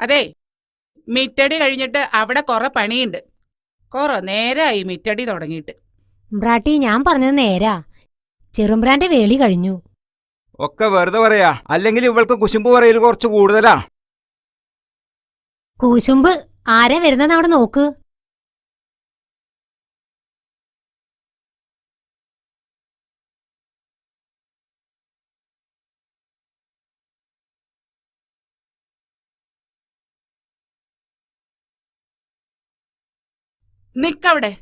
അതെ മിറ്റടി കഴിഞ്ഞിട്ട് അവിടെ കുറെ പണിയുണ്ട്. കുറെ നേരായി മിറ്റടി തുടങ്ങിയിട്ട്. ബ്രാട്ടി ഞാൻ പറഞ്ഞത് നേരാ. ചെറുമ്പ്രാന്റെ വേളി കഴിഞ്ഞു. ഒക്കെ വെറുതെ പറയാ. അല്ലെങ്കിൽ ഇവൾക്ക് കുശുമ്പ് പറയൽ കുറച്ച് കൂടുതലാ. കൂശുമ്പ്? ആരാ വരുന്നെന്ന് അവിടെ നോക്ക്. നിക്കവിടെ.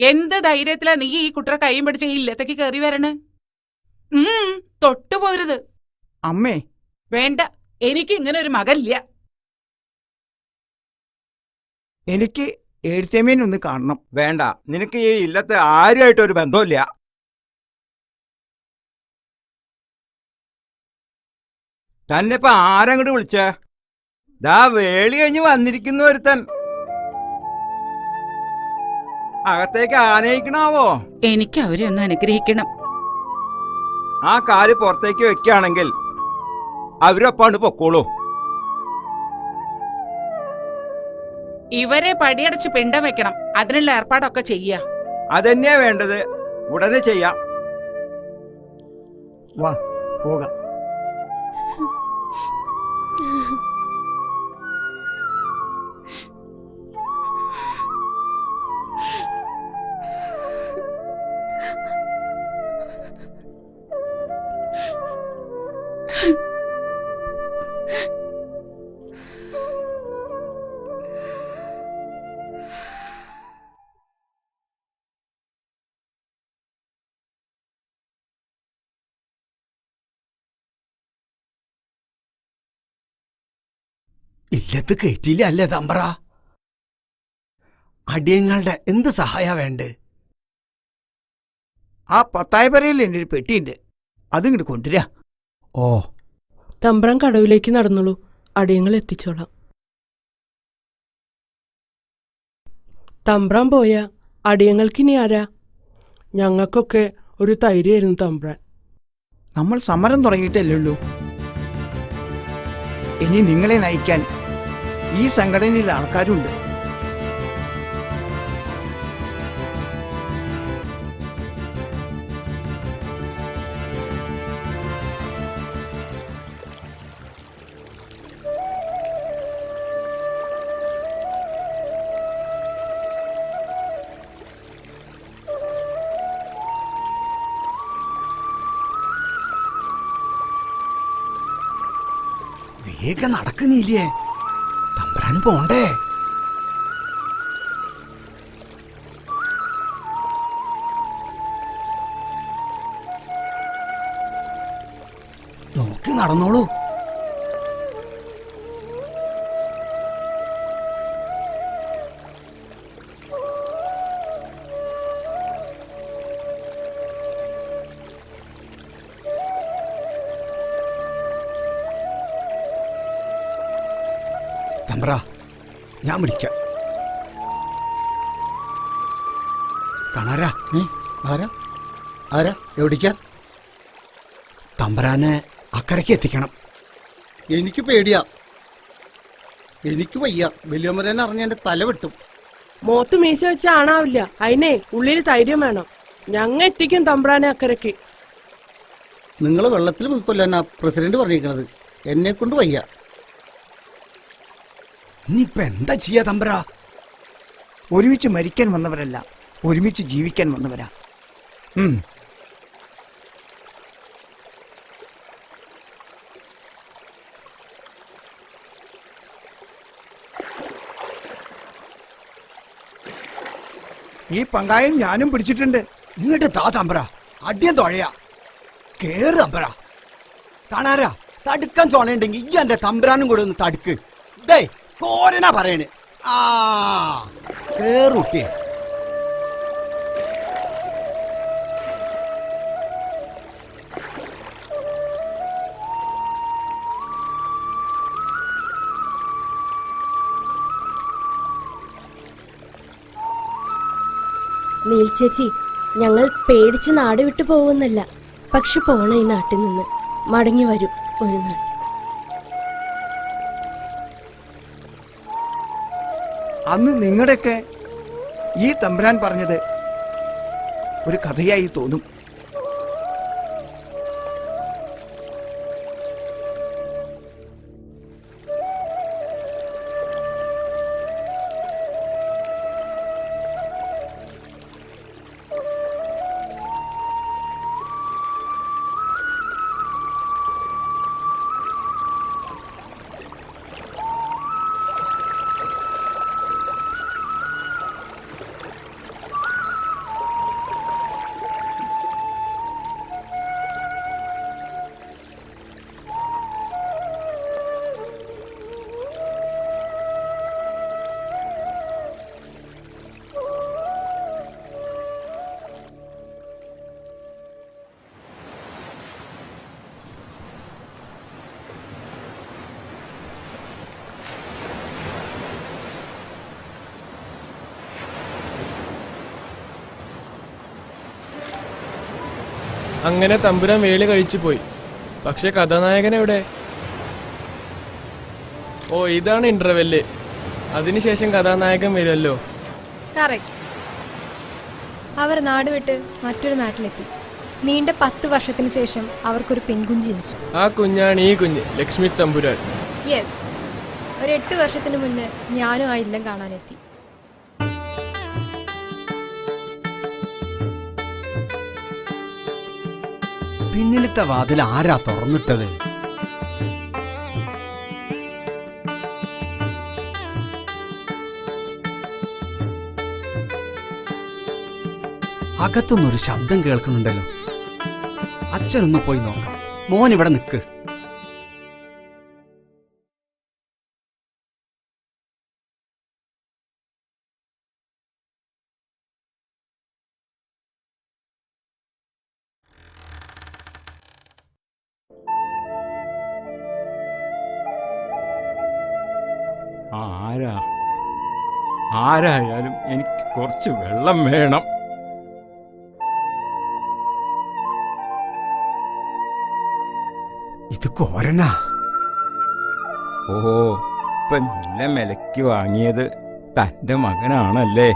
എന്ത് ധൈര്യത്തിലാ നീ ഈ കുട്ടറെ കൈയും പിടിച്ച് ഈ ഇല്ലത്തേക്ക് കയറി വരണേ? ഉം തൊട്ടുപോരുത് അമ്മേ. വേണ്ട എനിക്ക് ഇങ്ങനെ ഒരു മകല്ല എനിക്ക് എഴുത്തേമേനെ ഒന്ന് കാണണം. വേണ്ട നിനക്ക് ഈ ഇല്ലത്തെ ആരുമായിട്ട് ഒരു ബന്ധമില്ല തന്നെ ഇപ്പൊ ആരങ്ങോട്ട് വിളിച്ചേ? ദാ വേളി കഴിഞ്ഞ് വന്നിരിക്കുന്നു ഒരുത്തൻ. അകത്തേക്ക് ആനയിക്കണാവോ? എനിക്ക് അവരെ ഒന്ന് അനുഗ്രഹിക്കണം. ആ കാൽ പുറത്തേക്ക് വെക്കുകയാണെങ്കിൽ അവരൊപ്പാണ് പൊക്കോളൂ. ഇവരെ പടിയടച്ച് പിണ്ടം വെക്കണം. അതിനുള്ള ഏർപ്പാടൊക്കെ ചെയ്യ. അതന്നെയാ വേണ്ടത്? ഉടനെ ചെയ്യാം. വാ പോകാം. ഇല്ലത്ത് കയറ്റിയില്ല അല്ലേ തമ്പ്ര അടിയങ്ങളുടെ എന്ത് സഹായ വേണ്ടേ? ആ പത്തായപ്പരയിൽ എന്റെ എന്റെ ഒരു പെട്ടിയുണ്ട്. അതിങ്ങോട്ട് കൊണ്ടുവരാ. ഓ. തമ്പ്രാൻ കടവിലേക്ക് നടന്നുള്ളൂ അടിയങ്ങൾ എത്തിച്ചോളാം. തമ്പ്രാൻ പോയ. അടിയങ്ങൾക്കിനി ആരാ? ഞങ്ങൾക്കൊക്കെ ഒരു തൈരായിരുന്നു തമ്പ്രാൻ. നമ്മൾ സമരം തുടങ്ങിയിട്ടല്ലേ ഉള്ളൂ. ഇനി നിങ്ങളെ നയിക്കാൻ ഈ സംഘടനയിൽ ആൾക്കാരുണ്ട്. വേഗം നടക്കുന്നില്ലേ? തമ്പ്രാൻ പോണ്ടേ നോക്കി നടന്നോളൂ. തമ്പ്ര ഞാൻ വിളിക്കാം. കാണാരാ? ആരാ? ആരാ? എവിടിക്കാൻ തമ്പരാനെ അക്കരയ്ക്ക് എത്തിക്കണം. എനിക്ക് പേടിയാ. എനിക്ക് വയ്യ. വലിയമ്മരൻ അറിഞ്ഞ എന്റെ തല വെട്ടും. മോത്ത് മീശ വെച്ച ആണാവില്ല. അതിനെ ഉള്ളിൽ ധൈര്യം വേണം. ഞങ്ങ എത്തിക്കും തമ്പ്രാനെ അക്കരയ്ക്ക്. നിങ്ങൾ വെള്ളത്തിൽ മുക്കൊല്ലാനാ പ്രസിഡന്റ് പറഞ്ഞിരിക്കണത്. എന്നെ കൊണ്ട് വയ്യ. ഇനിയിപ്പൊ എന്താ ചെയ്യാ തമ്പ്ര? ഒരുമിച്ച് മരിക്കാൻ വന്നവരല്ല ഒരുമിച്ച് ജീവിക്കാൻ വന്നവരാ. ഈ പങ്കായം ഞാനും പിടിച്ചിട്ടുണ്ട്. ഇങ്ങോട്ട് താ തമ്പ്ര. അടിയൻ തൊഴയാ. കേറ് തമ്പ്ര. കാണാരാ തടുക്കാൻ ചോണയുണ്ടെങ്കിൽ ഈ എന്റെ തമ്പ്രാനും കൂടെ ഒന്ന് തടുക്ക്. ദേ കോരനാ പറയണ്. ആ കേറുട്ടിയെ നീൽ ചേച്ചി ഞങ്ങൾ പേടിച്ച് നാട് വിട്ടു പോകുന്നല്ല. പക്ഷെ പോണ ഈ നാട്ടിൽ നിന്ന്. മടങ്ങി വരും ഒരു നാൾ. അന്ന് നിങ്ങളുടെയൊക്കെ ഈ തമ്പുരാൻ പറഞ്ഞത് ഒരു കഥയായി തോന്നും. അങ്ങനെ തമ്പുരാൻ വേളി കഴിച്ചു പോയി. പക്ഷെ കഥാനായകൻ എവിടെ? ഓ ഇതാണ് ഇന്റർവെല്ല് അതിനുശേഷം കഥാനായകൻ വരുമല്ലോ. അവർ നാട് വിട്ട് മറ്റൊരു നാട്ടിലെത്തി. നീണ്ട പത്ത് വർഷത്തിന് ശേഷം അവർക്കൊരു പെൺകുഞ്ഞ് ജനിച്ചു. ആ കുഞ്ഞാണ് ഈ കുഞ്ഞ് ലക്ഷ്മി തമ്പുരാൻ. യെസ് ഒരു എട്ട് വർഷത്തിന് മുന്നേ ഞാനും ആ ഇല്ലം കാണാനെത്തി. പിന്നിലത്തെ വാതിൽ ആരാ തുറന്നിട്ടത്? അകത്തുനിന്നൊരു ശബ്ദം കേൾക്കുന്നുണ്ടല്ലോ. അച്ഛനൊന്ന് പോയി നോക്കാം. മോൻ ഇവിടെ നിൽക്ക് ആരാ? ആരായാലും എനിക്ക് കുറച്ച് വെള്ളം വേണം. ഇത് കോരനാ? ഓ ഇപ്പൊ നല്ല വിലക്ക് വാങ്ങിയത് തന്റെ മകനാണല്ലേ?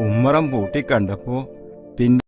ഉമ്മറം പൂട്ടി കണ്ടപ്പോ പിന്നെ